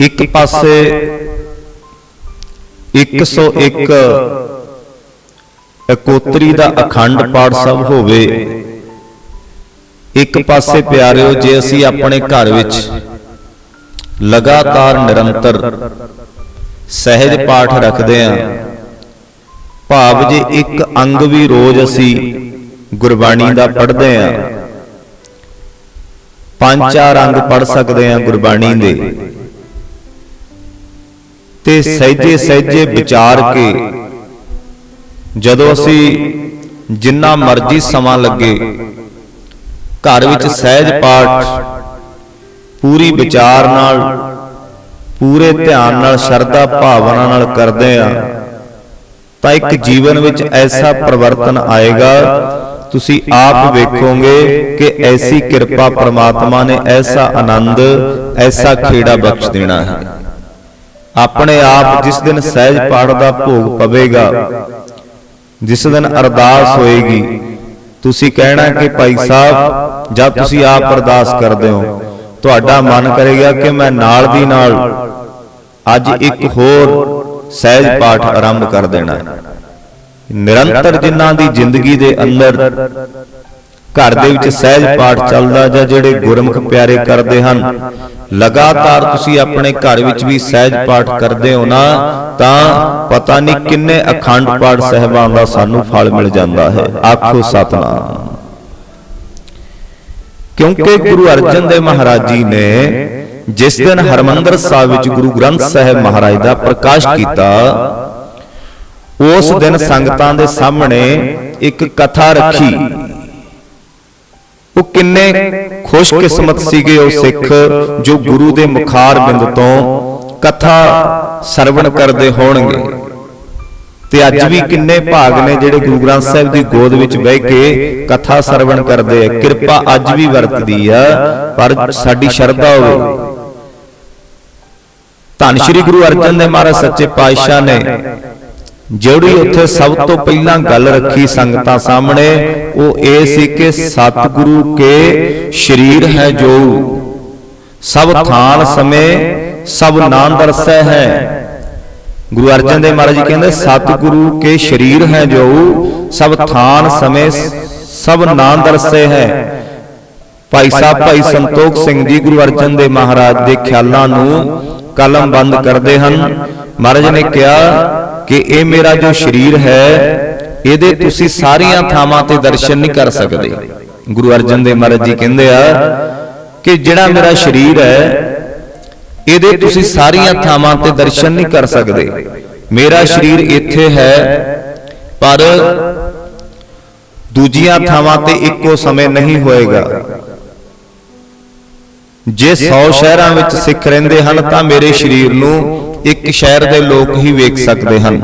ਇੱਕ ਪਾਸੇ 101 ਇਕੋਤਰੀ ਦਾ ਅਖੰਡ ਪਾਠ ਸਭ ਹੋਵੇ। ਇੱਕ ਪਾਸੇ ਪਿਆਰਿਓ, ਜੇ ਅਸੀਂ ਆਪਣੇ ਘਰ ਵਿੱਚ ਲਗਾਤਾਰ ਨਿਰੰਤਰ ਸਹਿਜ ਪਾਠ ਰੱਖਦੇ ਆਂ, ਭਾਵ ਜੇ ਇੱਕ ਅੰਗ ਵੀ ਰੋਜ਼ ਅਸੀਂ ਗੁਰਬਾਣੀ ਦਾ ਪੜ੍ਹਦੇ ਆਂ, ਪੰਜ ਚਾਰ ਅੰਗ ਪੜ੍ਹ ਸਕਦੇ ਆਂ ਗੁਰਬਾਣੀ ਦੇ। ਤੇ ਸਹਿਜੇ ਸਹਿਜੇ ਵਿਚਾਰ ਕੇ ਜਦੋਂ ਅਸੀਂ ਜਿੰਨਾ ਮਰਜ਼ੀ ਸਮਾਂ ਲੱਗੇ ਘਰ ਵਿੱਚ ਸਹਿਜ ਪਾਠ ਪੂਰੀ ਵਿਚਾਰ ਨਾਲ ਪੂਰੇ ਧਿਆਨ ਨਾਲ ਸ਼ਰਧਾ ਭਾਵਨਾ ਨਾਲ ਕਰਦੇ ਆ। ਤਾਂ ਇੱਕ ਜੀਵਨ ਵਿੱਚ ਐਸਾ ਪਰਿਵਰਤਨ ਆਏਗਾ ਤੁਸੀਂ ਆਪ ਵੇਖੋਗੇ ਕਿ ਐਸੀ ਕਿਰਪਾ ਪ੍ਰਮਾਤਮਾ ਨੇ ਐਸਾ ਆਨੰਦ ਐਸਾ ਖੇੜਾ ਬਖਸ਼ ਦੇਣਾ ਹੈ। ਆਪਣੇ ਆਪ ਜਿਸ ਦਿਨ ਸਹਿਜ ਪਾਠ ਦਾ ਭੋਗ ਪਵੇਗਾ, ਜਿਸ ਦਿਨ ਅਰਦਾਸ ਹੋਏਗੀ, ਤੁਸੀਂ ਕਹਿਣਾ ਕਿ ਭਾਈ ਸਾਹਿਬ, ਜਦ ਤੁਸੀਂ ਆਪ ਅਰਦਾਸ ਕਰਦੇ ਹੋ, ਤੁਹਾਡਾ ਮਨ ਕਰੇਗਾ ਕਿ ਮੈਂ ਨਾਲ ਦੀ ਨਾਲ ਅੱਜ ਇੱਕ ਹੋਰ ਸਹਿਜ ਪਾਠ ਆਰੰਭ ਕਰ ਦੇਣਾ ਨਿਰੰਤਰ ਜਿਨ੍ਹਾਂ ਦੀ ਜ਼ਿੰਦਗੀ ਦੇ ਅੰਦਰ ਘਰ ਦੇ ਵਿੱਚ ਸਹਿਜ ਪਾਠ ਚੱਲਦਾ ਜਾਂ ਜਿਹੜੇ ਗੁਰਮੁਖ ਪਿਆਰੇ ਕਰਦੇ ਹਨ ਲਗਾਤਾਰ ਤੁਸੀਂ ਆਪਣੇ ਘਰ ਵਿੱਚ ਵੀ ਸਹਿਜ ਪਾਠ ਕਰਦੇ ਹੋ ਨਾ ਤਾਂ ਪਤਾ ਨਹੀਂ ਕਿੰਨੇ ਅਖੰਡ ਪਾਠ ਸਹਿਬਾਨ ਦਾ ਸਾਨੂੰ ਫਲ ਮਿਲ ਜਾਂਦਾ ਹੈ। ਆਖੋ ਸਤਨਾਮ। ਕਿਉਂਕਿ ਗੁਰੂ ਅਰਜਨ ਦੇਵ ਮਹਾਰਾਜ ਜੀ ਨੇ ਜਿਸ ਦਿਨ ਹਰਮੰਦਰ ਸਾਹਿਬ ਵਿੱਚ ਗੁਰੂ ਗ੍ਰੰਥ ਸਾਹਿਬ ਮਹਾਰਾਜ ਦਾ ਪ੍ਰਕਾਸ਼ ਕੀਤਾ ਉਸ ਦਿਨ ਸੰਗਤਾਂ ਦੇ ਸਾਹਮਣੇ ਇੱਕ ਕਥਾ ਰੱਖੀ। ਉਹ ਕਿੰਨੇ ਖੁਸ਼ਕਿਸਮਤ ਸੀਗੇ ਉਹ ਸਿੱਖ ਜੋ ਗੁਰੂ ਦੇ ਮੁਖਾਰ ਬਿੰਦ ਤੋਂ ਕਥਾ ਸਰਵਣ ਕਰਦੇ ਹੋਣਗੇ। ਤੇ ਅੱਜ ਵੀ ਕਿੰਨੇ ਭਾਗ ਨੇ ਜਿਹੜੇ ਗੁਰੂ ਗ੍ਰੰਥ ਸਾਹਿਬ ਦੀ ਗੋਦ ਵਿੱਚ ਬਹਿ ਕੇ ਕਥਾ ਸਰਵਣ ਕਰਦੇ ਆ। ਕਿਰਪਾ ਅੱਜ ਵੀ ਵਰਤਦੀ ਆ, ਪਰ ਸਾਡੀ ਸ਼ਰਧਾ ਹੋਵੇ। ਧੰਨ ਸ਼੍ਰੀ ਗੁਰੂ ਅਰਜਨ ਦੇਵ ਮਹਾਰਾਜ, ਸੱਚੇ ਪਾਤਸ਼ਾਹ ਨੇ ਜਿਹੜੀ ਉੱਥੇ ਸਭ ਤੋਂ ਪਹਿਲਾਂ ਗੱਲ ਰੱਖੀ ਸੰਗਤਾਂ ਸਾਹਮਣੇ ਉਹ ਇਹ ਸੀ ਕਿ ਸਤਿਗੁਰੂ ਕੇ ਸ਼ਰੀਰ ਹੈ ਜੋ। ਸਭ ਥਾਨ ਸਮੇਂ ਸਭ ਨਾਮ ਦਰਸੈ ਹੈ। ਗੁਰੂ ਅਰਜਨ ਦੇਵ ਮਹਾਰਾਜ ਜੀ ਕਹਿੰਦੇ ਸਤਿਗੁਰੂ ਕੇ ਸ਼ਰੀਰ ਹੈ ਜੋ। ਸਭ ਥਾਨ ਸਮੇਂ ਸਭ ਨਾਮ ਦਰਸੈ ਹੈ। ਭਾਈ ਸਾਹਿਬ ਭਾਈ ਸੰਤੋਖ ਸਿੰਘ ਜੀ ਗੁਰੂ ਅਰਜਨ ਦੇਵ ਮਹਾਰਾਜ ਦੇ ਖਿਆਲਾਂ ਨੂੰ ਕਲਮ ਬੰਦ ਕਰਦੇ ਹਨ। ਮਹਾਰਾਜ ਨੇ ਕਿਹਾ ਕਿ ਇਹ ਮੇਰਾ ਜੋ ਸਰੀਰ ਹੈ, ਇਹਦੇ ਤੁਸੀਂ ਸਾਰੀਆਂ ਥਾਵਾਂ ਤੇ ਦਰਸ਼ਨ ਨਹੀਂ ਕਰ ਸਕਦੇ। ਗੁਰੂ ਅਰਜਨ ਦੇਵ ਮਹਾਰਾਜ ਜੀ ਕਹਿੰਦੇ ਆ ਕਿ ਜਿਹੜਾ ਮੇਰਾ ਸਰੀਰ ਹੈ, ਇਹਦੇ ਤੁਸੀਂ ਸਾਰੀਆਂ ਥਾਵਾਂ ਤੇ ਦਰਸ਼ਨ ਨਹੀਂ ਕਰ ਸਕਦੇ। ਮੇਰਾ ਸਰੀਰ ਇੱਥੇ ਹੈ, ਪਰ ਦੂਜੀਆਂ ਥਾਵਾਂ ਤੇ ਇੱਕੋ ਸਮੇਂ ਨਹੀਂ ਹੋਏਗਾ। ਜੇ 100 ਸ਼ਹਿਰਾਂ ਵਿੱਚ ਸਿੱਖ ਰਹਿੰਦੇ ਹਨ, ਤਾਂ ਮੇਰੇ ਸਰੀਰ ਨੂੰ ਇੱਕ ਸ਼ਹਿਰ ਦੇ ਲੋਕ ਹੀ ਵੇਖ ਸਕਦੇ ਹਨ।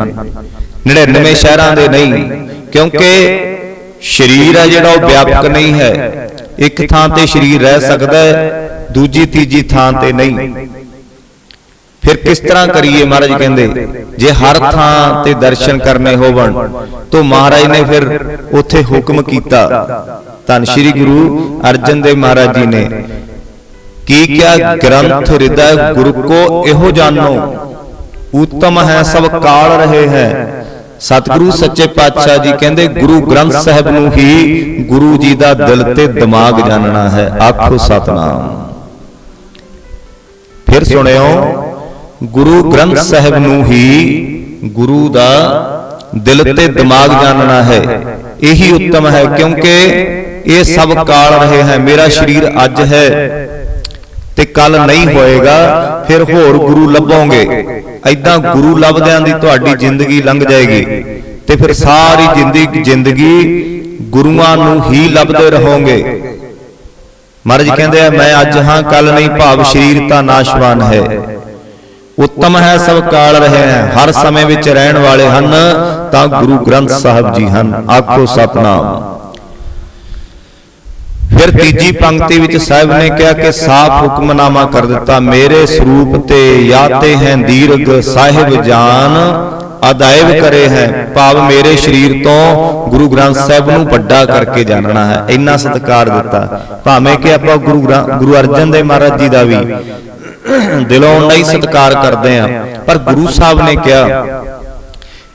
99 ਸ਼ਹਿਰਾਂ ਦੇ ਨਹੀਂ, ਕਿਉਂਕਿ ਸਰੀਰ ਹੈ ਜਿਹੜਾ ਉਹ ਵਿਆਪਕ ਨਹੀਂ ਹੈ। ਇੱਕ ਥਾਂ ਤੇ ਸਰੀਰ ਰਹਿ ਸਕਦਾ ਹੈ, ਦੂਜੀ, ਤੀਜੀ ਥਾਂ ਤੇ ਨਹੀਂ। ਫਿਰ ਕਿਸ ਤਰ੍ਹਾਂ ਕਰੀਏ ਮਹਾਰਾਜ ਕਹਿੰਦੇ, ਜੇ ਹਰ ਥਾਂ ਤੇ ਦਰਸ਼ਨ ਕਰਨੇ ਹੋਵਣ, ਤੋਂ ਮਹਾਰਾਜ ਨੇ ਫਿਰ ਉੱਥੇ ਹੁਕਮ ਕੀਤਾ। ਧੰਨ ਸ਼੍ਰੀ ਗੁਰੂ ਅਰਜਨ ਦੇਵ ਮਹਾਰਾਜ ਜੀ ਨੇ ਕੀ ਕਿਆ ਗ੍ਰੰਥ ਹਿਰਦੈ ਗੁਰੂ ਕੋ ਇਹੋ ਜਾਣੋ ਉਤਮ ਹੈ, ਸਭ ਕਾਲ ਰਹੇ ਹੈ। ਸਤਿਗੁਰੂ ਸੱਚੇ ਪਾਤਸ਼ਾਹ ਜੀ ਕਹਿੰਦੇ, ਗੁਰੂ ਗ੍ਰੰਥ ਸਾਹਿਬ ਨੂੰ ਹੀ ਗੁਰੂ ਜੀ ਦਾ ਦਿਲ ਤੇ ਦਿਮਾਗ ਜਾਣਨਾ ਹੈ, ਆਖੋ ਸਤਨਾਮ। ਫਿਰ ਸੁਣਿਓ, ਗੁਰੂ ਗ੍ਰੰਥ ਸਾਹਿਬ ਨੂੰ ਹੀ ਗੁਰੂ ਦਾ ਦਿਲ ਤੇ ਦਿਮਾਗ ਜਾਣਨਾ ਹੈ। ਇਹੀ ਉੱਤਮ ਹੈ, ਕਿਉਂਕਿ ਇਹ ਸਭ ਕਾਲ ਰਹੇ ਹੈ। ਮੇਰਾ ਸਰੀਰ ਅੱਜ ਹੈ ਤੇ ਕੱਲ ਨਹੀਂ ਹੋਏਗਾ ਫਿਰ ਹੋਰ ਗੁਰੂ ਲੱਭੋਗੇ। ਐਦਾਂ ਗੁਰੂ ਲੱਭਦਿਆਂ ਦੀ ਤੁਹਾਡੀ ਜ਼ਿੰਦਗੀ ਲੰਘ ਜਾਏਗੀ। ਤੇ ਫਿਰ ਸਾਰੀ ਜ਼ਿੰਦਗੀ ਜ਼ਿੰਦਗੀ ਗੁਰੂਆਂ ਨੂੰ ਹੀ ਲੱਭਦੇ ਰਹੋਗੇ। ਮਹਾਰਾਜ ਕਹਿੰਦੇ ਆ ਮੈਂ ਅੱਜ ਹਾਂ ਕੱਲ ਨਹੀਂ ਭਾਵ ਸਰੀਰ ਤਾਂ ਨਾਸ਼ਵਾਨ ਹੈ। ਉੱਤਮ ਹੈ ਸਭ ਕਾਲ ਰਹੇ ਹੈ। ਹਰ ਸਮੇਂ ਵਿੱਚ ਰਹਿਣ ਵਾਲੇ ਹਨ ਤਾਂ ਗੁਰੂ ਗ੍ਰੰਥ ਸਾਹਿਬ ਜੀ ਹਨ। ਆਖੋ ਸਤਨਾਮ। ਫਿਰ ਤੀਜੀ ਪੰਕਤੀ ਵਿੱਚ ਸਾਹਿਬ ਨੇ ਕਿਹਾ ਕਿ ਸਾਫ਼ ਹੁਕਮਨਾਮਾ ਕਰ ਦਿੱਤਾ ਮੇਰੇ ਸਰੂਪ ਤੇ ਯਾਤੇ ਹੈ ਦੀਰਗ ਸਾਹਿਬ ਜਾਨ ਅਦਾਇਬ ਕਰੇ ਹੈ। ਭਾਵ ਮੇਰੇ ਸਰੀਰ ਤੋਂ ਗੁਰੂ ਗ੍ਰੰਥ ਸਾਹਿਬ ਨੂੰ ਵੱਡਾ ਕਰਕੇ ਜਾਣਨਾ ਹੈ। ਇੰਨਾ ਸਤਿਕਾਰ ਦਿੱਤਾ। ਭਾਵੇਂ ਕਿ ਆਪਾਂ ਗੁਰੂ ਗ੍ਰੰ- ਅਰਜਨ ਦੇਵ ਮਹਾਰਾਜ ਜੀ ਦਾ ਵੀ ਦਿਲੋਂ ਉਨਾ ਹੀ ਸਤਿਕਾਰ ਕਰਦੇ ਆ ਪਰ ਗੁਰੂ ਸਾਹਿਬ ਨੇ ਕਿਹਾ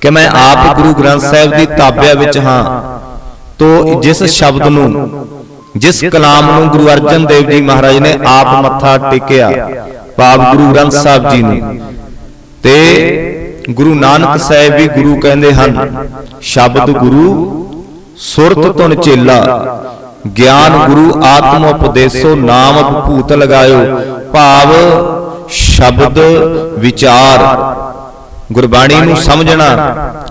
ਕਿ ਮੈਂ ਆਪ ਗੁਰੂ ਗ੍ਰੰਥ ਸਾਹਿਬ ਦੀ ਤਾਬਿਆ ਵਿੱਚ ਹਾਂ। ਤੋ ਜਿਸ ਸ਼ਬਦ ਨੂੰ ਜਿਸ ਕਲਾਮ ਨੂੰ ਗੁਰੂ ਅਰਜਨ ਦੇਵ ਜੀ ਮਹਾਰਾਜ ਨੇ ਆਪ ਮੱਥਾ ਟੇਕਿਆ। ਭਾਵ ਗੁਰੂ ਗ੍ਰੰਥ ਸਾਹਿਬ ਜੀ ਨੂੰ। ਤੇ ਗੁਰੂ ਨਾਨਕ ਸਾਹਿਬ ਵੀ ਗੁਰੂ ਕਹਿੰਦੇ ਹਨ ਸ਼ਬਦ ਗੁਰੂ ਸੁਰਤ ਤੁਨ ਚੇਲਾ ਗਿਆਨ ਗੁਰੂ ਆਤਮ ਉਪਦੇਸੋ ਨਾਮ ਭੂਤ ਲਗਾਇਓ। ਭਾਵ ਸ਼ਬਦ ਵਿਚਾਰ। ਗੁਰਬਾਣੀ ਨੂੰ ਸਮਝਣਾ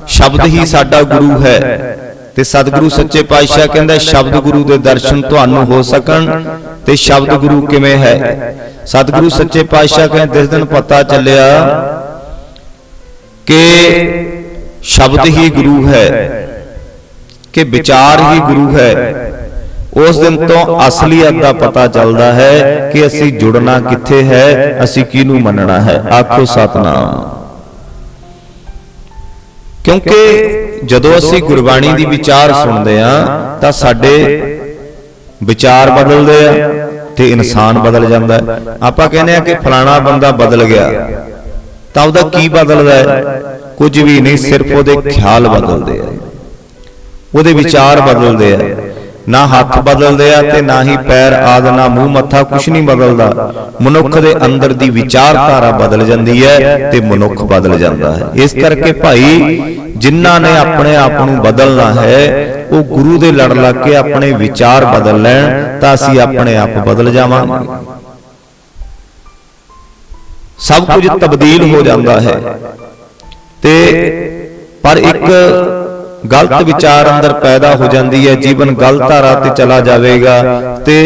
ਸ਼ਬਦ ਹੀ ਸਾਡਾ ਗੁਰੂ ਹੈ। ਤੇ ਸਤਿਗੁਰੂ ਸੱਚੇ ਪਾਤਸ਼ਾਹ ਕਹਿੰਦਾ ਸ਼ਬਦ ਗੁਰੂ ਦੇ ਦਰਸ਼ਨ ਤੁਹਾਨੂੰ ਹੋ ਸਕਣ। ਤੇ ਸ਼ਬਦ ਗੁਰੂ ਕਿਵੇਂ ਹੈ? ਸਤਿਗੁਰੂ ਸੱਚੇ ਪਾਤਸ਼ਾਹ ਕਹਿੰਦੇ, ਜਿਸ ਦਿਨ ਪਤਾ ਚੱਲਿਆ ਕਿ ਸ਼ਬਦ ਹੀ ਗੁਰੂ ਹੈ, ਕਿ ਵਿਚਾਰ ਹੀ ਗੁਰੂ ਹੈ, ਉਸ ਦਿਨ ਤੋਂ ਅਸਲੀਅਤ ਦਾ ਪਤਾ ਚੱਲਦਾ ਹੈ ਕਿ ਅਸੀਂ ਜੁੜਨਾ ਕਿੱਥੇ ਹੈ, ਅਸੀਂ ਕਿਹਨੂੰ ਮੰਨਣਾ ਹੈ। ਆਖੋ ਸਤਨਾਮ। ਕਿਉਂਕਿ ਜਦੋਂ ਅਸੀਂ ਗੁਰਬਾਣੀ ਦੀ ਵਿਚਾਰ ਸੁਣਦੇ ਆ ਤਾਂ ਸਾਡੇ ਵਿਚਾਰ ਬਦਲਦੇ ਆ ਤੇ ਇਨਸਾਨ ਬਦਲ ਜਾਂਦਾ ਆਪਾਂ ਕਹਿੰਦੇ ਆ ਕਿ ਫਲਾਣਾ ਬੰਦਾ ਬਦਲ ਗਿਆ, ਤਾਂ ਉਹਦਾ ਕੀ ਬਦਲਦਾ ਹੈ? ਕੁਝ ਵੀ ਨਹੀਂ, ਸਿਰਫ ਉਹਦੇ ਖਿਆਲ ਬਦਲਦੇ ਆ। ਉਹਦੇ ਵਿਚਾਰ ਬਦਲਦੇ ਆ। ਨਾ ਹੱਥ ਬਦਲਦੇ ਆ ਤੇ ਨਾ ਹੀ ਪੈਰ ਆਦ ਨਾ ਮੂੰਹ ਮੱਥਾ ਕੁਝ ਨਹੀਂ ਬਦਲਦਾ। ਮਨੁੱਖ ਦੇ ਅੰਦਰ ਦੀ ਵਿਚਾਰਧਾਰਾ ਬਦਲ ਜਾਂਦੀ ਹੈ ਤੇ ਮਨੁੱਖ ਬਦਲ ਜਾਂਦਾ ਹੈ। ਇਸ ਕਰਕੇ ਭਾਈ ਜਿਨ੍ਹਾਂ ਨੇ ਆਪਣੇ ਆਪ ਨੂੰ ਬਦਲਣਾ ਹੈ ਉਹ ਗੁਰੂ ਦੇ ਲੜ ਲੱਗ ਕੇ ਆਪਣੇ ਵਿਚਾਰ ਬਦਲ ਲੈਣ ਤਾਂ ਅਸੀਂ ਆਪਣੇ ਆਪ ਬਦਲ ਜਾਵਾਂਗੇ। ਸਭ ਕੁਝ ਤਬਦੀਲ ਹੋ ਜਾਂਦਾ ਹੈ। ਤੇ ਪਰ ਇੱਕ ਗਲਤ ਵਿਚਾਰ ਅੰਦਰ ਪੈਦਾ ਹੋ ਜਾਂਦੀ ਹੈ ਜੀਵਨ ਗਲਤ ਧਾਰਾ ਤੇ ਚਲਾ ਜਾਵੇਗਾ। ਤੇ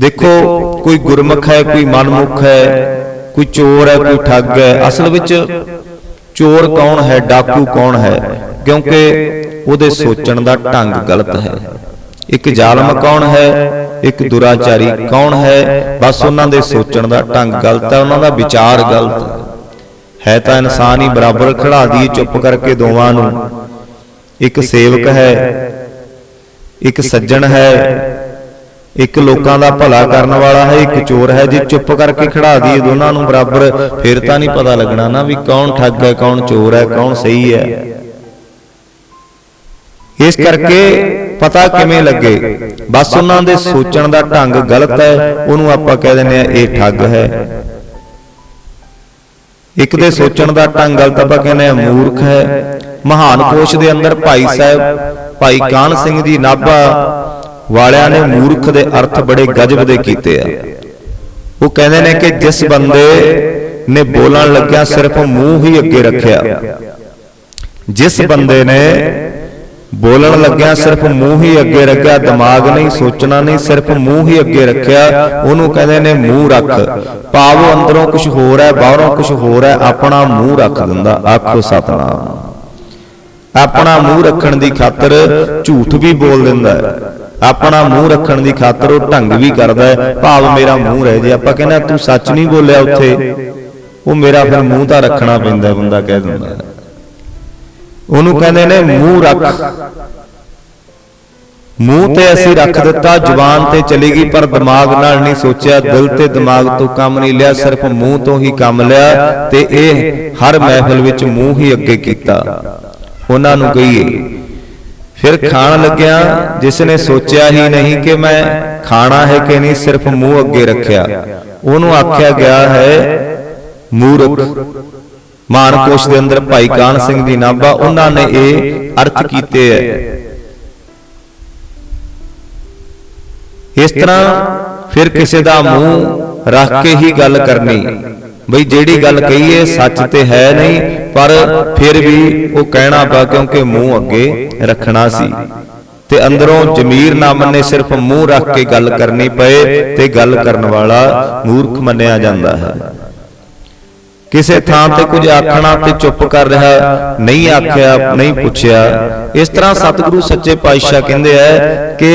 ਦੇਖੋ ਕੋਈ ਗੁਰਮੁਖ ਹੈ ਕੋਈ ਮਨਮੁਖ ਹੈ ਕੋਈ ਚੋਰ ਹੈ ਕੋਈ ਠੱਗ ਹੈ। ਅਸਲ ਵਿੱਚ ਚੋਰ ਕੌਣ ਹੈ ਡਾਕੂ ਕੌਣ ਹੈ? ਕਿਉਂਕਿ ਉਹਦੇ ਸੋਚਣ ਦਾ ਢੰਗ ਗਲਤ ਹੈ। ਇੱਕ ਜ਼ਾਲਮ ਕੌਣ ਹੈ ਇੱਕ ਦੁਰਾਚਾਰੀ ਕੌਣ ਹੈ ਬਸ ਉਹਨਾਂ ਦੇ ਸੋਚਣ ਦਾ ਢੰਗ ਗਲਤ ਹੈ ਉਹਨਾਂ ਦਾ ਵਿਚਾਰ ਗਲਤ ਹੈ। ਹੈ ਤਾਂ ਇਨਸਾਨ ਹੀ ਬਰਾਬਰ ਖੜਾ ਦੀ ਚੁੱਪ ਕਰਕੇ ਦੋਵਾਂ ਨੂੰ ਇੱਕ ਸੇਵਕ ਹੈ ਇੱਕ ਸੱਜਣ ਹੈ ਇੱਕ ਲੋਕਾਂ ਦਾ ਭਲਾ ਕਰਨ ਵਾਲਾ ਹੈ ਇੱਕ ਚੋਰ ਹੈ ਜੇ ਚੁੱਪ ਕਰਕੇ ਖੜਾ ਦਈਏ ਦੋਨਾਂ ਨੂੰ ਬਰਾਬਰ ਫਿਰ ਤਾਂ ਨਹੀਂ ਪਤਾ ਲੱਗਣਾ ਨਾ ਵੀ ਕੌਣ ਠੱਗ ਹੈ ਕੌਣ ਚੋਰ ਹੈ ਕੌਣ ਸਹੀ ਹੈ। ਇਸ ਕਰਕੇ ਪਤਾ ਕਿਵੇਂ ਲੱਗੇ। ਬਸ ਉਹਨਾਂ ਦੇ ਸੋਚਣ ਦਾ ਢੰਗ ਗਲਤ ਹੈ ਉਹਨੂੰ ਆਪਾਂ ਕਹਿ ਦਿੰਦੇ ਆ ਇਹ ਠੱਗ ਹੈ। ਇੱਕ ਦੇ ਸੋਚਣ ਦਾ ਢੰਗ ਗਲਤ ਆਪਾਂ ਕਹਿੰਦੇ ਆ ਮੂਰਖ ਹੈ। ਮਹਾਨ ਕੋਸ਼ ਦੇ ਅੰਦਰ ਭਾਈ ਸਾਹਿਬ, ਭਾਈ ਕਾਨ ਸਿੰਘ ਜੀ ਨਾਭਾ ਵਾਲਿਆਂ ਨੇ ਮੂਰਖ ਦੇ ਅਰਥ ਬੜੇ ਗਜਬ ਦੇ ਕੀਤੇ ਆ। ਉਹ ਕਹਿੰਦੇ ਨੇ ਕਿ ਜਿਸ ਬੰਦੇ ਨੇ ਬੋਲਣ ਲੱਗਿਆ ਸਿਰਫ ਮੂੰਹ ਹੀ ਅੱਗੇ ਰੱਖਿਆ, ਜਿਸ ਬੰਦੇ ਨੇ ਬੋਲਣ ਲੱਗਿਆ ਸਿਰਫ ਮੂੰਹ ਹੀ ਅੱਗੇ ਰੱਖਿਆ ਦਿਮਾਗ ਨਹੀਂ ਸੋਚਣਾ ਨਹੀਂ ਸਿਰਫ ਮੂੰਹ ਹੀ ਅੱਗੇ ਰੱਖਿਆ ਉਹਨੂੰ ਕਹਿੰਦੇ ਨੇ ਮੂੰਹ ਰੱਖ। ਭਾਵ ਅੰਦਰੋਂ ਕੁਝ ਹੋਰ ਹੈ ਬਾਹਰੋਂ ਕੁਝ ਹੋਰ ਹੈ ਆਪਣਾ ਮੂੰਹ ਰੱਖ ਦਿੰਦਾ ਆਖੋ ਸਤਨਾਮ। ਆਪਣਾ ਮੂੰਹ ਰੱਖਣ ਦੀ ਖਾਤਰ ਝੂਠ ਵੀ ਬੋਲ ਦਿੰਦਾ ਹੈ। ਆਪਣਾ ਮੂੰਹ ਰੱਖਣ ਦੀ ਖਾਤਰ ਉਹ ਢੰਗ ਵੀ ਕਰਦਾ ਹੈ। ਭਾਵ ਮੇਰਾ ਮੂੰਹ ਰਹਿ ਜੇ ਆਪਾਂ ਕਹਿੰਦੇ ਤੂੰ ਸੱਚ ਨਹੀਂ ਬੋਲਿਆ ਉੱਥੇ। ਉਹ ਮੇਰਾ ਫਿਰ ਮੂੰਹ ਤਾਂ ਰੱਖਣਾ ਪੈਂਦਾ ਬੰਦਾ ਕਹਿ ਦਿੰਦਾ ਹੈ। ਉਹਨੂੰ ਕਹਿੰਦੇ ਨੇ ਮੂੰਹ ਰੱਖ। ਮੂੰਹ ਤੇ ਅਸੀਂ ਰੱਖ ਦਿੱਤਾ ਜ਼ੁਬਾਨ ਤੇ ਚਲੀ ਗਈ ਪਰ ਦਿਮਾਗ ਨਾਲ ਨਹੀਂ ਸੋਚਿਆ ਦਿਲ ਤੇ ਦਿਮਾਗ ਤੋਂ ਕੰਮ ਨਹੀਂ ਲਿਆ ਸਿਰਫ ਮੂੰਹ ਤੋਂ ਹੀ ਕੰਮ ਲਿਆ ਤੇ ਇਹ ਹਰ ਮਹਿਫਲ ਵਿੱਚ ਮੂੰਹ ਹੀ ਅੱਗੇ ਕੀਤਾ। ਉਹਨਾਂ ਨੂੰ ਕਹੀਏ। ਫਿਰ ਖਾਣ ਲੱਗਿਆ ਜਿਸ ਨੇ ਸੋਚਿਆ ਹੀ ਨਹੀਂ ਕਿ ਮੈਂ ਖਾਣਾ ਹੈ ਕਿ ਨਹੀਂ ਸਿਰਫ ਮੂੰਹ ਅੱਗੇ ਰੱਖਿਆ। ਉਹਨੂੰ ਆਖਿਆ ਗਿਆ ਹੈ ਮੂਰਖ। ਮਾਨਕੋਸ਼ ਦੇ ਅੰਦਰ ਭਾਈ ਕਾਨ ਸਿੰਘ ਦੀ ਨਾਭਾ ਉਹਨਾਂ ਨੇ ਇਹ ਅਰਥ ਕੀਤੇ ਹੈ। ਇਸ ਤਰ੍ਹਾਂ ਫਿਰ ਕਿਸੇ ਦਾ ਮੂੰਹ ਰੱਖ ਕੇ ਹੀ ਗੱਲ ਕਰਨੀ। ਬਈ ਜਿਹੜੀ ਗੱਲ ਕਹੀਏ ਸੱਚ ਤੇ ਹੈ ਨਹੀਂ ਪਰ ਫਿਰ ਵੀ ਉਹ ਕਹਿਣਾ ਪਾ ਕਿਉਂਕਿ ਮੂੰਹ ਅੱਗੇ ਰੱਖਣਾ ਸੀ। ਤੇ ਅੰਦਰੋਂ ਜ਼ਮੀਰ ਨਾ ਮੰਨੇ ਸਿਰਫ ਮੂੰਹ ਰੱਖ ਕੇ ਗੱਲ ਕਰਨੀ ਪਏ ਤੇ ਗੱਲ ਕਰਨ ਵਾਲਾ ਮੂਰਖ ਮੰਨਿਆ ਜਾਂਦਾ ਹੈ। ਕਿਸੇ ਥਾਂ ਤੇ ਕੁਝ ਆਖਣਾ ਤੇ ਚੁੱਪ ਕਰ ਰਿਹਾ ਨਹੀਂ ਆਖਿਆ ਨਹੀਂ ਪੁੱਛਿਆ। ਇਸ ਤਰ੍ਹਾਂ ਸਤਿਗੁਰੂ ਸੱਚੇ ਪਾਤਸ਼ਾਹ ਕਹਿੰਦੇ ਆ ਕਿ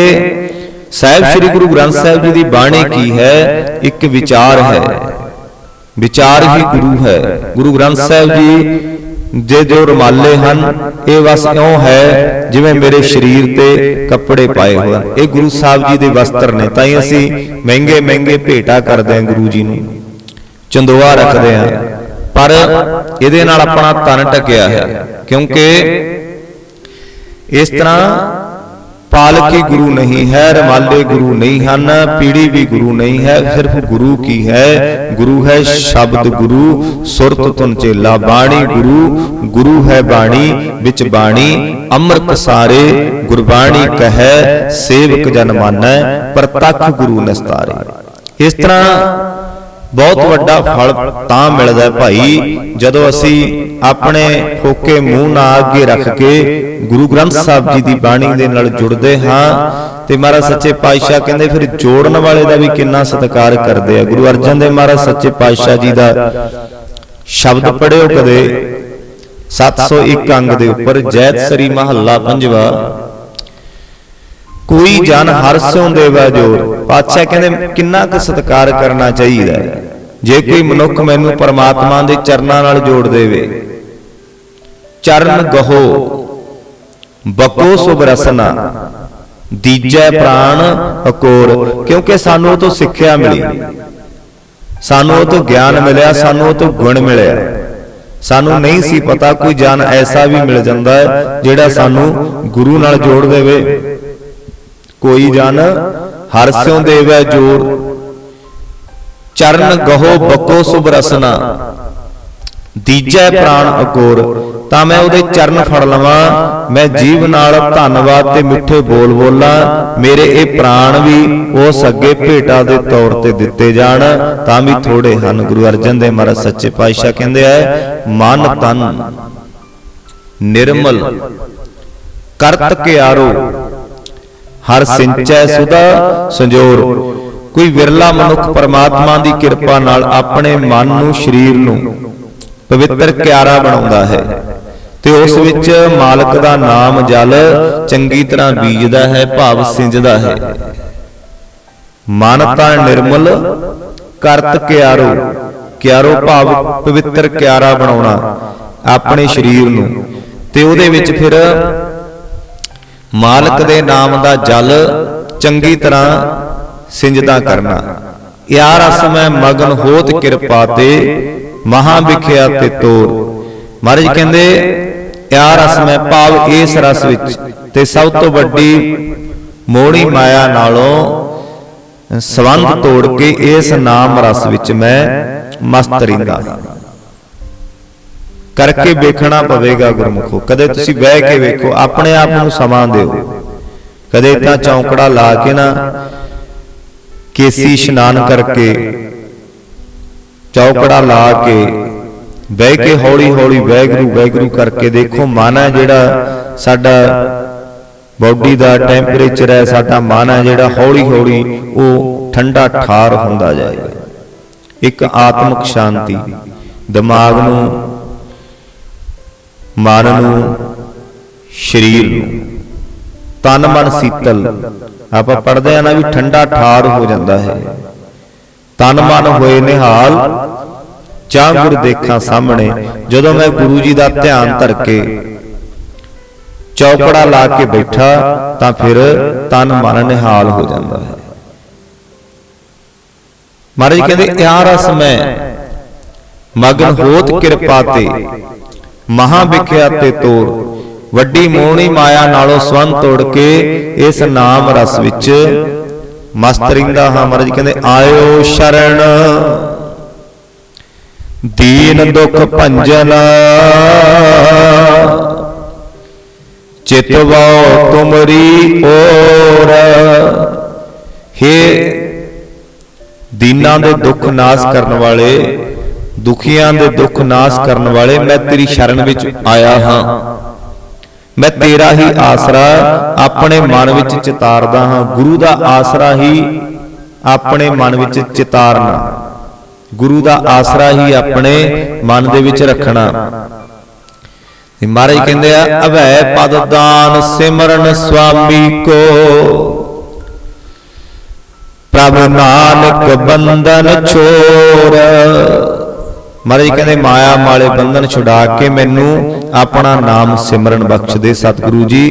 ਸਾਹਿਬ ਸ੍ਰੀ ਗੁਰੂ ਗ੍ਰੰਥ ਸਾਹਿਬ ਜੀ ਦੀ ਬਾਣੀ ਕੀ ਹੈ? ਇੱਕ ਵਿਚਾਰ ਹੈ। ਵਿਚਾਰ ਹੀ ਗੁਰੂ ਹੈ। ਗੁਰੂ ਗ੍ਰੰਥ ਸਾਹਿਬ ਜੀ ਜੇ ਜੋ ਰੁਮਾਲੇ ਹਨ ਇਹ ਬਸ ਇਉਂ ਹੈ ਜਿਵੇਂ ਮੇਰੇ ਸਰੀਰ ਤੇ ਕੱਪੜੇ ਪਾਏ ਹੋਏ ਹਨ। ਇਹ ਗੁਰੂ ਸਾਹਿਬ ਜੀ ਦੇ ਵਸਤਰ ਨੇ ਤਾਂ ਹੀ ਅਸੀਂ ਮਹਿੰਗੇ ਮਹਿੰਗੇ ਭੇਟਾ ਕਰਦੇ ਹਾਂ ਗੁਰੂ ਜੀ ਨੂੰ। ਚੰਦੋਆ ਰੱਖਦੇ ਹਾਂ ਪਰ ਇਹਦੇ ਨਾਲ ਆਪਣਾ ਤਨ ਟਕਿਆ ਹੈ ਕਿਉਂਕਿ ਇਸ ਤਰ੍ਹਾਂ ਪਾਲਕੀ ਗੁਰੂ ਨਹੀਂ ਹੈ ਰਮਾਲੇ ਗੁਰੂ ਨਹੀਂ ਹਨ ਪੀੜੀ ਵੀ ਗੁਰੂ ਨਹੀਂ ਹੈ ਸਿਰਫ ਗੁਰੂ ਕੀ ਹੈ ਗੁਰੂ ਹੈ ਸ਼ਬਦ ਗੁਰੂ ਸੁਰਤ ਤੁਨ ਚੇਲਾ ਬਾਣੀ ਗੁਰੂ ਗੁਰੂ ਹੈ ਬਾਣੀ ਵਿੱਚ ਬਾਣੀ ਅੰਮ੍ਰਿਤ ਸਾਰੇ ਗੁਰਬਾਣੀ ਕਹੈ ਸੇਵਕ ਜਨ ਮਾਨੈ ਪ੍ਰਤੱਖ ਗੁਰੂ ਨਿਸਤਾਰੇ। ਇਸ ਤਰ੍ਹਾਂ ਬਹੁਤ ਵੱਡਾ ਫਲ ਤਾਂ ਮਿਲਦਾ ਹੈ ਭਾਈ ਜਦੋਂ ਅਸੀਂ ਆਪਣੇ ਫੋਕੇ ਮੂੰਹ ਨਾਲ ਅੱਗੇ ਰੱਖ ਕੇ ਗੁਰੂ ਗ੍ਰੰਥ ਸਾਹਿਬ ਜੀ ਦੀ ਬਾਣੀ ਦੇ ਨਾਲ ਜੁੜਦੇ ਹਾਂ ਤੇ ਮਹਾਰਾਜ ਸੱਚੇ ਪਾਤਸ਼ਾਹ ਕਹਿੰਦੇ ਫਿਰ ਜੋੜਨ ਵਾਲੇ ਦਾ ਵੀ ਕਿੰਨਾ ਸਤਿਕਾਰ ਕਰਦੇ ਆ। ਗੁਰੂ ਅਰਜਨ ਦੇਵ ਮਹਾਰਾਜ ਸੱਚੇ ਪਾਤਸ਼ਾਹ ਜੀ ਦਾ ਸ਼ਬਦ ਪੜਿਓ ਕਦੇ। 701 ਅੰਗ ਦੇ ਉੱਪਰ ਜੈਤ ਸ੍ਰੀ ਮਹੱਲਾ ਪੰਜਵਾ। ਕੋਈ ਜਨ ਹਰ ਸਿਉ ਦੇਵਾ ਜੋਰ ਪਾਤਸ਼ਾਹ ਕਹਿੰਦੇ, ਕਿੰਨਾ ਕੁ ਸਤਿਕਾਰ ਕਰਨਾ ਚਾਹੀਦਾ ਜੇ ਕੋਈ ਮਨੁੱਖ ਮੈਨੂੰ ਪਰਮਾਤਮਾ ਦੇ ਚਰਨਾਂ ਨਾਲ ਜੋੜ ਦੇਵੇ, ਚਰਨ ਗਹੋ, ਬਕੋ ਸੁਭ ਰਸਨਾ, ਦੀਜੈ ਪ੍ਰਾਣ ਅਕੋਰ, ਕਿਉਂਕਿ ਸਾਨੂੰ ਉਹ ਤੋਂ ਸਿੱਖਿਆ ਮਿਲੀ। ਸਾਨੂੰ ਉਹ ਤੋਂ ਗਿਆਨ ਮਿਲਿਆ, ਸਾਨੂੰ ਉਹ ਤੋਂ ਗੁਣ ਮਿਲਿਆ। ਸਾਨੂੰ ਨਹੀਂ ਸੀ ਪਤਾ ਕੋਈ ਜਨ ਐਸਾ ਵੀ ਮਿਲ ਜਾਂਦਾ ਹੈ, ਜਿਹੜਾ ਸਾਨੂੰ ਗੁਰੂ ਨਾਲ ਜੋੜ ਦੇਵੇ। ਕੋਈ ਜਨ ਹਰ ਸਿਉ ਦੇਵੈ ਜੋਰ। ਚਰਨ ਗਹੋ ਬਕੋ ਸੁਭ ਰਸਨਾ। ਦੀਜੈ ਪ੍ਰਾਣ ਅਕੋਰ ਤਾਂ ਮੈਂ ਉਹਦੇ ਚਰਨ ਫੜ ਲਵਾਂ। ਮੈਂ ਜੀਵ ਨਾਲ ਧੰਨਵਾਦ ਤੇ ਮਿੱਠੇ ਬੋਲ ਬੋਲਾਂ। ਮੇਰੇ ਇਹ ਪ੍ਰਾਣ ਵੀ ਉਸ ਅੱਗੇ ਭੇਟਾ ਦੇ ਤੌਰ ਤੇ ਦਿੱਤੇ ਜਾਣ। ਤਾਂ ਵੀ ਥੋੜੇ ਹਨ। ਗੁਰੂ ਅਰਜਨ ਦੇਵ ਮਹਾਰਾਜ ਸੱਚੇ ਪਾਤਸ਼ਾਹ ਕਹਿੰਦੇ ਆ, ਮਨ ਤਨ ਨਿਰਮਲ, ਕਰਤ ਕੇ ਆਰੋ ਹਰ ਸਿੰਚੈ ਸੁਦਾ ਸੰਜੋਰ। ਕੋਈ ਵਿਰਲਾ ਮਨੁੱਖ ਪਰਮਾਤਮਾ ਦੀ ਕਿਰਪਾ ਨਾਲ ਆਪਣੇ ਮਨ ਨੂੰ ਸਰੀਰ ਨੂੰ ਪਵਿੱਤਰ ਕਿਆਰਾ ਬਣਾਉਂਦਾ ਹੈ। ਤੇ ਉਸ ਵਿੱਚ ਮਾਲਕ ਦਾ ਨਾਮ ਜਲ ਚੰਗੀ ਤਰ੍ਹਾਂ ਬੀਜਦਾ ਹੈ ਭਾਵ ਸਿੰਜਦਾ ਹੈ। ਮਨ ਤਾਂ ਨਿਰਮਲ ਕਰਤ ਕਿਆਰੋ। ਕਿਆਰੋ। ਭਾਵ ਪਵਿੱਤਰ ਕਿਆਰਾ ਬਣਾਉਣਾ ਆਪਣੇ ਸਰੀਰ ਨੂੰ। ਤੇ ਉਹਦੇ ਵਿੱਚ ਫਿਰ ਮਾਲਕ ਦੇ ਨਾਮ ਦਾ ਜਲ ਚੰਗੀ ਤਰ੍ਹਾਂ ਸਿੰਜਦਾ ਕਰਨਾ। ਯਾ ਰਸ ਮੈਂ ਮਗਨ ਹੋਤ ਕਿਰਪਾ ਤੇ ਮਹਾ ਵਿਖਿਆ ਤੇ ਤੋਰ। ਮਹਾਰਾਜ ਕਹਿੰਦੇ ਯਾ ਰਸ ਮੈਂ ਭਾਵ ਇਸ ਰਸ ਵਿੱਚ ਤੇ ਸਭ ਤੋਂ ਵੱਡੀ ਮੋਹਣੀ ਮਾਇਆ ਨਾਲੋਂ ਸਵੰਧ ਤੋੜ ਕੇ ਇਸ ਨਾਮ ਰਸ ਵਿੱਚ ਮੈਂ ਮਸਤ ਰਹਿੰਦਾ। ਕਰਕੇ ਵੇਖਣਾ ਪਵੇਗਾ ਗੁਰਮੁਖੋ। ਕਦੇ ਤੁਸੀਂ ਬਹਿ ਕੇ ਵੇਖੋ ਆਪਣੇ ਆਪ ਨੂੰ ਸਮਾਂ ਦਿਓ। ਕਦੇ ਤਾਂ ਚੌਂਕੜਾ ਲਾ ਕੇ ਨਾ ਕੇਸੀ ਇਸ਼ਨਾਨ ਕਰਕੇ ਚੌਕੜਾ ਲਾ ਕੇ ਬਹਿ ਕੇ ਹੌਲੀ ਹੌਲੀ ਵੈਗਰੂ ਵੈਗਰੂ ਕਰਕੇ ਦੇਖੋ ਮਨ ਹੈ ਜਿਹੜਾ ਸਾਡਾ ਬਾਡੀ ਦਾ ਟੈਂਪਰੇਚਰ ਹੈ ਸਾਡਾ ਮਨ ਹੈ ਜਿਹੜਾ ਹੌਲੀ ਹੌਲੀ ਉਹ ਠੰਡਾ ਠਾਰ ਹੁੰਦਾ ਜਾਏਗਾ ਇੱਕ ਆਤਮਿਕ ਸ਼ਾਂਤੀ। ਦਿਮਾਗ ਨੂੰ ਮਨ ਨੂੰ, ਸਰੀਰ ਨੂੰ। ਤਨ ਮਨ ਸੀਤਲ। ਆਪਾਂ ਪੜਦੇ ਆ ਨਾ ਵੀ ਠੰਡਾ ਠਾਰ ਹੋ ਜਾਂਦਾ ਹੈ। ਤਨ ਮਨ ਹੋਏ ਨਿਹਾਲ, ਚਾਹ ਗੁਰ ਦੇਖਾਂ ਸਾਹਮਣੇ। ਜਦੋਂ ਮੈਂ ਗੁਰੂ ਜੀ ਦਾ ਧਿਆਨ ਧਰ ਕੇ ਚੌਕੜਾ ਲਾ ਕੇ ਬੈਠਾ, ਤਾਂ ਫਿਰ ਤਨ ਮਨ ਨਿਹਾਲ ਹੋ ਜਾਂਦਾ ਹੈ। ਮਹਾਰਾਜ ਕਹਿੰਦੇ ਯਾ ਰਸ ਮੈਂ ਮਗਨ ਹੋਤ ਕਿਰਪਾ ਤੇ ਮਹਾ ਵਿਖਿਆ ਤੇ ਤੋਰ ਵੱਡੀ ਮੋਹਣੀ ਮਾਇਆ ਨਾਲੋਂ ਸਵੰਨ ਤੋੜ ਕੇ ਇਸ ਨਾਮ ਰਸ ਵਿੱਚ ਮਸਤ ਰਹਿੰਦਾ ਹਾਂ ਮਹਾਰਾਜ ਕਹਿੰਦੇ, ਆਇਓ ਸ਼ਰਣ ਦੀਨ ਦੁਖ ਭੰਜਨ। ਚਿਤਵੋ ਤੁਮਰੀ ਓਰ। ਹੇ ਦੀਨਾਂ ਦੇ ਦੁੱਖ ਨਾਸ ਕਰਨ ਵਾਲੇ ਦੁਖੀਆਂ ਦੇ ਦੁੱਖ ਨਾਸ ਕਰਨ ਵਾਲੇ ਮੈਂ ਤੇਰੀ ਸ਼ਰਨ ਵਿੱਚ ਆਇਆ ਹਾਂ। ਮੈਂ ਤੇਰਾ ਹੀ ਆਸਰਾ ਆਪਣੇ ਮਨ ਵਿੱਚ ਚਿਤਾਰਦਾ ਹਾਂ। ਗੁਰੂ ਦਾ ਆਸਰਾ ਹੀ ਆਪਣੇ ਮਨ ਵਿੱਚ ਚਿਤਾਰਨਾ। ਗੁਰੂ ਦਾ ਆਸਰਾ ਹੀ ਆਪਣੇ ਮਨ ਦੇ ਵਿੱਚ ਰੱਖਣਾ। ਤੇ ਮਹਾਰਾਜ ਕਹਿੰਦੇ ਆ ਅਭੈ ਪਦ ਦਾਨ ਸਿਮਰਨ ਸੁਆਮੀ ਕੋ। ਪ੍ਰਭ ਨਾਨਕ ਬੰਧਨ ਛੋੜ ਮਹਾਰਾਜ ਕਹਿੰਦੇ ਮਾਇਆ ਮਾਲੇ ਬੰਧਨ ਛੁਡਾ ਕੇ ਮੈਨੂੰ ਆਪਣਾ ਨਾਮ ਸਿਮਰਨ ਬਖਸ਼ ਦੇ ਸਤਿਗੁਰੂ ਜੀ।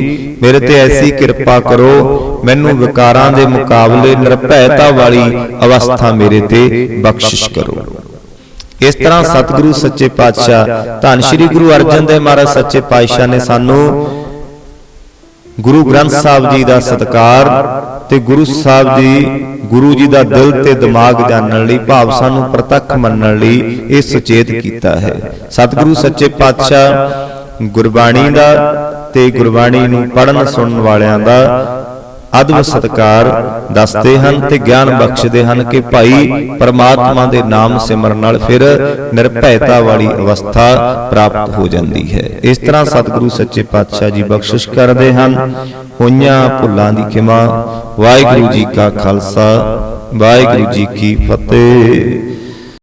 ਮੇਰੇ ਤੇ ਐਸੀ ਕਿਰਪਾ ਕਰੋ ਮੈਨੂੰ ਵਿਕਾਰਾਂ ਦੇ ਮੁਕਾਬਲੇ ਨਿਰਭੈਤਾ ਵਾਲੀ ਅਵਸਥਾ ਮੇਰੇ ਤੇ ਬਖਸ਼ਿਸ਼ ਕਰੋ। ਇਸ ਤਰ੍ਹਾਂ ਸਤਿਗੁਰੂ ਸੱਚੇ ਪਾਤਸ਼ਾਹ ਧੰਨ ਸ਼੍ਰੀ ਗੁਰੂ ਅਰਜਨ ਦੇਵ ਮਹਾਰਾਜ ਸੱਚੇ ਪਾਤਸ਼ਾਹ ਨੇ ਸਾਨੂੰ ਗੁਰੂ ਗ੍ਰੰਥ ਸਾਹਿਬ ਜੀ ਦਾ ਸਤਕਾਰ ਤੇ ਗੁਰੂ ਸਾਹਿਬ ਜੀ ਗੁਰੂ ਜੀ ਦਾ ਦਿਲ ਤੇ ਦਿਮਾਗ ਜਾਣਨ ਲਈ ਭਾਵ ਸਾਨੂੰ ਪ੍ਰਤੱਖ ਮੰਨਣ ਲਈ ਇਹ ਸੁਚੇਤ ਕੀਤਾ ਹੈ। ਸਤਿਗੁਰੂ ਸੱਚੇ ਪਾਤਸ਼ਾਹ ਗੁਰਬਾਣੀ ਦਾ ਤੇ ਗੁਰਬਾਣੀ ਨੂੰ ਪੜਨ ਸੁਣਨ ਵਾਲਿਆਂ ਦਾ ਅਦਬ ਸਤਕਾਰ ਦੱਸਦੇ ਹਨ ਤੇ ਗਿਆਨ ਬਖਸ਼ਦੇ ਹਨ ਕਿ ਭਾਈ ਪਰਮਾਤਮਾ ਦੇ ਨਾਮ ਸਿਮਰਨ ਨਾਲ ਫਿਰ ਨਿਰਭੈਤਾ ਵਾਲੀ ਅਵਸਥਾ ਪ੍ਰਾਪਤ ਹੋ ਜਾਂਦੀ ਹੈ। ਇਸ ਤਰ੍ਹਾਂ ਸਤਿਗੁਰੂ ਸੱਚੇ ਪਾਤਸ਼ਾਹ ਜੀ ਬਖਸ਼ਿਸ਼ ਕਰਦੇ ਹਨ। ਹੋਈਆਂ ਭੁੱਲਾਂ ਦੀ ਖਿਮਾ। ਵਾਹਿਗੁਰੂ ਜੀ ਕਾ ਖਾਲਸਾ। ਵਾਹਿਗੁਰੂ ਜੀ ਕੀ ਫਤਿਹ।